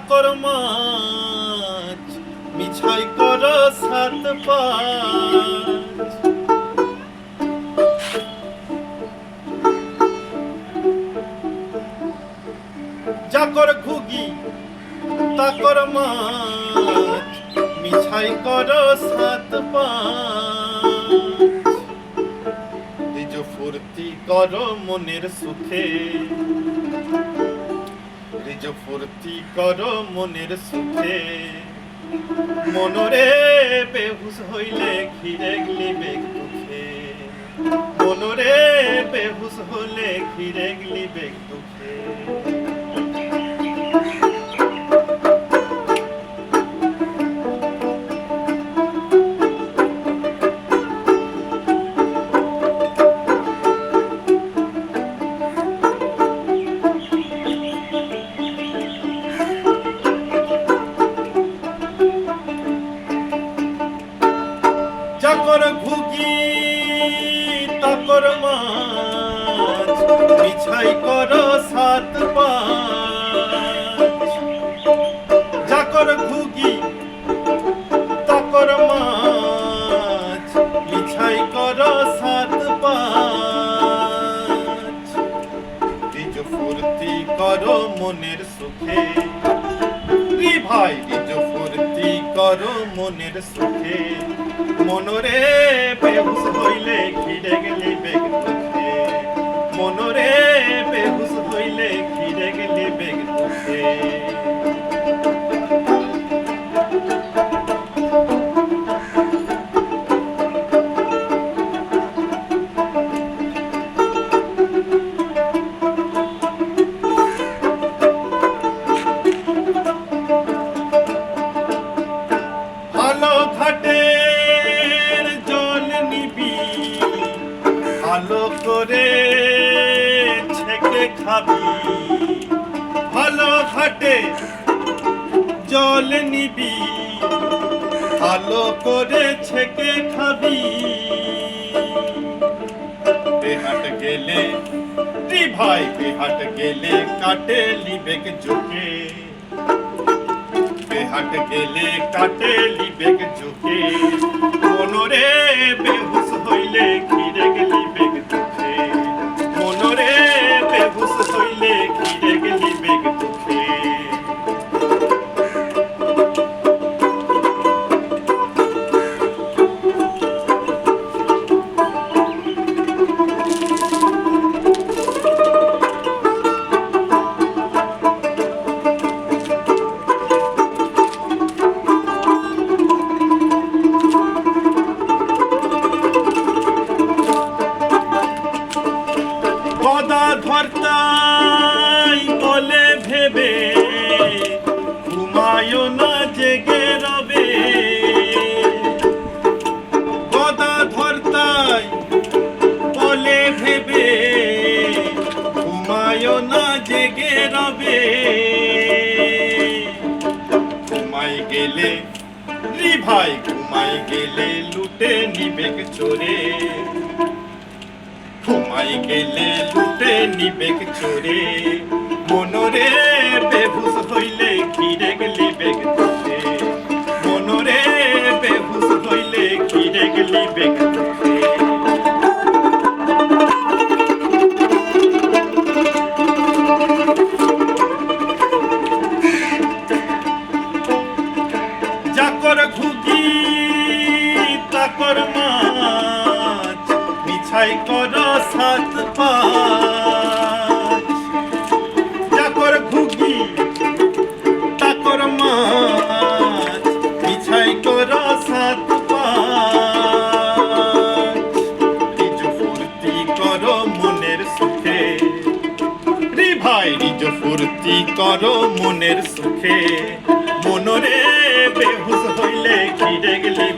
তাকর মাছ, মিছাই কর সাত পাঁচ। যাকর ঘুগি তাকর মাছ, মিছাই কর সাত পাঁচ। নিজ ফুর্তি কর মনের সুখে। নিজ ফুর্তি কর মনের সুখে। মনরে বেহুস হইলে ঘিরে গলিবে দুঃখে। মনরে বেহুস হলে ঘিরে গলিবে দুঃখে। চাকর ঘুগি তাকর মাছ। বিছাই কর সাত পাঁচ। চাকর ঘুগি তাকর মাছ। বিছাই কর সাত পাঁচ। নিজ ফুর্তি কর মনের সুখে। কর মনের সুখে। মনরে বেহুশ হইলে ঘিরে গেলি বেগ মনরে আলো করে ছেকে খাবি। ভালো ঘাটে জল নিবি। আলো করে ছেকে খাবি। বেহাট গেলে রি ভাই বেহাট গেলে কাটে লিবেক চোখে বেহাট গেলে কাটে লিবেক চোখে মনরে বেহুশ ধরতাই বলে ভেবে, ঘুমায় না জেগে রবে। গদা ধরতাই বলে ভেবে, ঘুমায় না জেগে রবে। ঘুমাই গেলে, রি ভাই, ঘুমাই গেলে লুটে নিবেক চোরে। ঘুমাই গেলে লুটে নিবেক চোরে। মনরে বেহুশ হইলে ঘিরে গেলি বেগ মিছাই কর সাত পাঁচ যাকর ঘুগি তাকর মাছ, মিছাই কর সাত ফুর্তি কর মনের সুখে। রে ভাই, নিজ ফুর্তি কর মনের সুখে। মনরে বেহুশ হইলে ঘিরে গেলি